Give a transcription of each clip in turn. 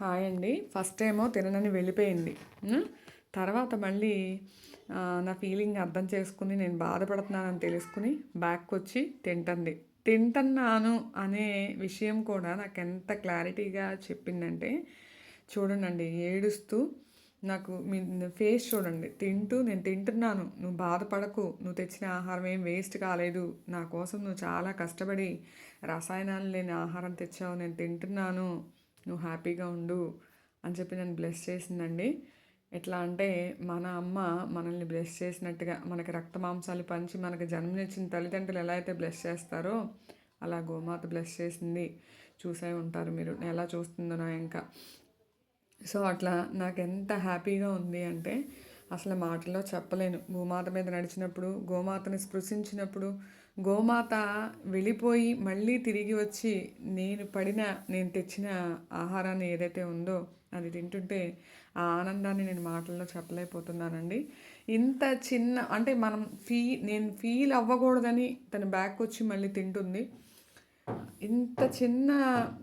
Hi అండి. First ఏమో తిననని వెళ్ళిపోయింది. తర్వాత మళ్ళీ నా ఫీలింగ్ అర్థం చేసుకుని నేను బాధపడుతున్నానని తెలుసుకుని బ్యాక్ వచ్చి తింటుంది. తింటున్నాను అనే విషయం కూడా నాకు ఎంత క్లారిటీగా చెప్పిందంటే చూడండి ఏడుస్తూ నాకు మీ ఫేస్ చూడండి. తింటూ నేను తింటున్నాను. నువ్వు బాధపడకు. నువ్వు తెచ్చిన ఆహారం ఏం వేస్ట్ కాలేదు. నా కోసం నువ్వు చాలా కష్టపడి రసాయనాలు లేని ఆహారం తెచ్చావు. నేను తింటున్నాను. నువ్వు హ్యాపీగా ఉండు అని చెప్పి నన్ను బ్లెస్ చేసిందండి. ఎట్లా అంటే మన అమ్మ మనల్ని బ్లెస్ చేసినట్టుగా మనకి రక్త మాంసాలు పంచి మనకి జన్మనిచ్చిన తల్లిదండ్రులు ఎలా అయితే బ్లెస్ చేస్తారో అలా గోమాత బ్లెస్ చేసింది. చూసే ఉంటారు మీరు ఎలా చూస్తుందో నా ఇంకా సో అట్లా నాకు ఎంత హ్యాపీగా ఉంది అంటే అసలు మాటల్లో చెప్పలేను. భూమాత మీద నడిచినప్పుడు గోమాతని స్పృశించినప్పుడు గోమాత వెళ్ళిపోయి మళ్ళీ తిరిగి వచ్చి నేను పడిన నేను తెచ్చిన ఆహారాన్ని ఏదైతే ఉందో అది తింటుంటే ఆ ఆనందాన్ని నేను మాటల్లో చెప్పలేకపోతున్నానండి. ఇంత చిన్న అంటే మనం ఫీ నేను ఫీల్ అవ్వకూడదని తన బ్యాక్ వచ్చి మళ్ళీ తింటుంది. ఇంత చిన్న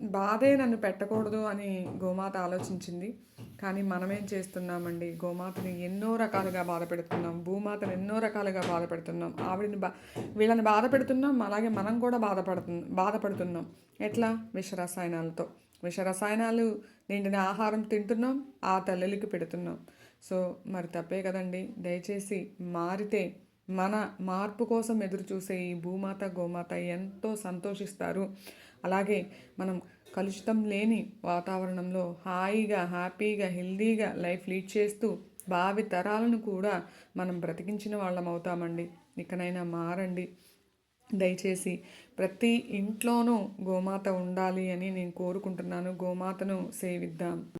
బాధే నన్ను పెట్టకూడదు అని గోమాత ఆలోచించింది. కానీ మనమేం చేస్తున్నామండి? గోమాతని ఎన్నో రకాలుగా బాధ పెడుతున్నాం. భూమాతను ఎన్నో రకాలుగా బాధ పెడుతున్నాం. ఆవిడని బా వీళ్ళని బాధ పెడుతున్నాం. అలాగే మనం కూడా బాధపడుతు బాధపడుతున్నాం ఎట్లా? విష రసాయనాలతో. విష రసాయనాలు నిండిన ఆహారం తింటున్నాం. ఆ తల్లులకి పెడుతున్నాం. సో మరి తప్పే కదండి. దయచేసి మారితే మన మార్పు కోసం ఎదురు చూసే ఈ భూమాత గోమాత ఎంతో సంతోషిస్తారు. అలాగే మనం కలుషితం లేని వాతావరణంలో హాయిగా హ్యాపీగా హెల్దీగా లైఫ్ లీడ్ చేస్తూ భావి తరాలను కూడా మనం బ్రతికించిన వాళ్ళం అవుతామండి. ఇకనైనా మారండి. దయచేసి ప్రతి ఇంట్లోనూ గోమాత ఉండాలి అని నేను కోరుకుంటున్నాను. గోమాతను సేవిద్దాం.